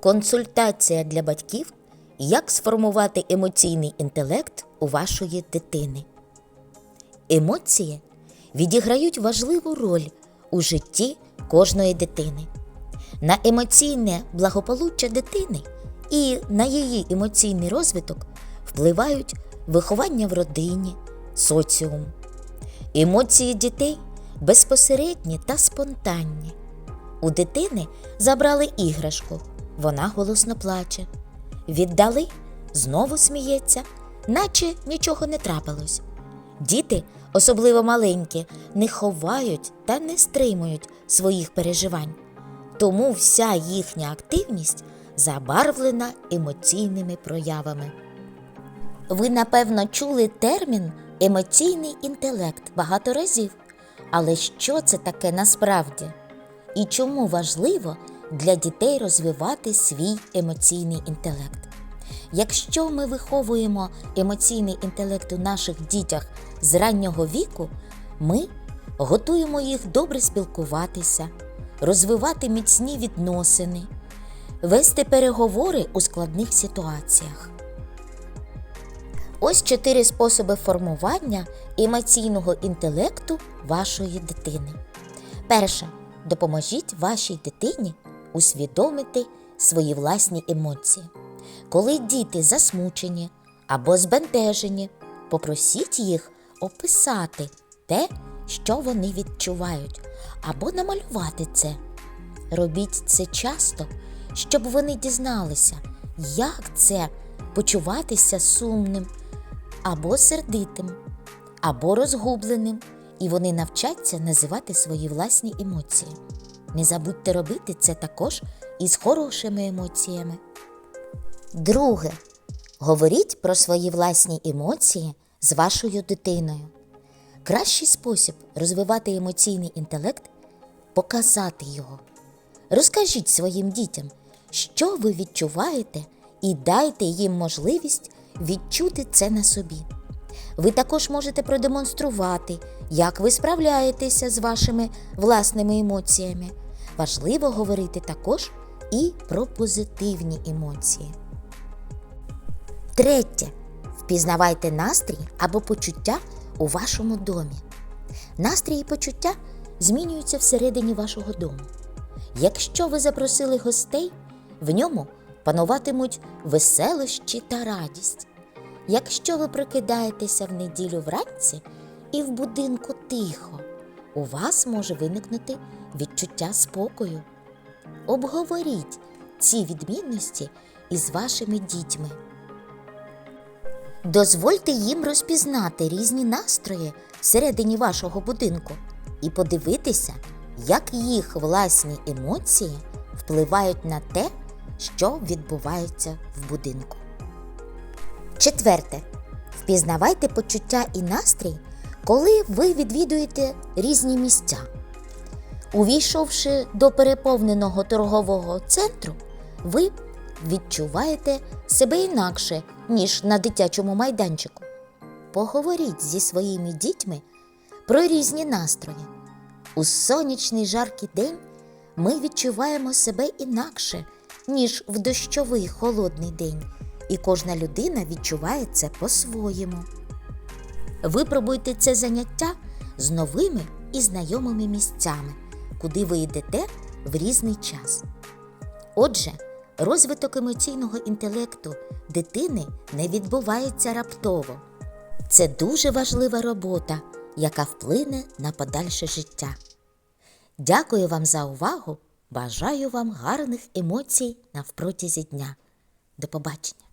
Консультація для батьків, як сформувати емоційний інтелект у вашої дитини. Емоції відіграють важливу роль у житті кожної дитини. На емоційне благополуччя дитини і на її емоційний розвиток впливають виховання в родині, соціум. Емоції дітей безпосередні та спонтанні. У дитини забрали іграшку, вона голосно плаче. Віддали, знову сміється, наче нічого не трапилось. Діти, особливо маленькі, не ховають та не стримують своїх переживань. Тому вся їхня активність забарвлена емоційними проявами. Ви, напевно, чули термін емоційний інтелект багато разів. Але що це таке насправді? І чому важливо для дітей розвивати свій емоційний інтелект? Якщо ми виховуємо емоційний інтелект у наших дітях з раннього віку, ми готуємо їх добре спілкуватися, розвивати міцні відносини, вести переговори у складних ситуаціях. Ось чотири способи формування емоційного інтелекту вашої дитини. Перше. Допоможіть вашій дитині усвідомити свої власні емоції. Коли діти засмучені або збентежені, попросіть їх описати те, що вони відчувають, або намалювати це. Робіть це часто, щоб вони дізналися, як це почуватися сумним, або сердитим, або розгубленим, і вони навчаться називати свої власні емоції. Не забудьте робити це також із хорошими емоціями. Друге. Говоріть про свої власні емоції з вашою дитиною. Кращий спосіб розвивати емоційний інтелект показати його. Розкажіть своїм дітям, що ви відчуваєте, і дайте їм можливість відчути це на собі. Ви також можете продемонструвати, як ви справляєтеся з вашими власними емоціями. Важливо говорити також і про позитивні емоції. Третє. Впізнавайте настрій або почуття у вашому домі. Настрій і почуття змінюються всередині вашого дому. Якщо ви запросили гостей, в ньому пануватимуть веселощі та радість. Якщо ви прокидаєтеся в неділю вранці і в будинку тихо, у вас може виникнути відчуття спокою. Обговоріть ці відмінності із вашими дітьми. Дозвольте їм розпізнати різні настрої всередині вашого будинку і подивитися, як їх власні емоції впливають на те, що відбувається в будинку. Четверте. Впізнавайте почуття і настрій, коли ви відвідуєте різні місця. Увійшовши до переповненого торгового центру, ви відчуваєте себе інакше, ніж на дитячому майданчику. Поговоріть зі своїми дітьми про різні настрої. У сонячний жаркий день ми відчуваємо себе інакше, ніж в дощовий холодний день, і кожна людина відчуває це по-своєму. Випробуйте це заняття з новими і знайомими місцями, куди ви йдете в різний час. Отже, розвиток емоційного інтелекту дитини не відбувається раптово. Це дуже важлива робота, яка вплине на подальше життя. Дякую вам за увагу. Бажаю вам гарних емоцій навпротязі дня. До побачення!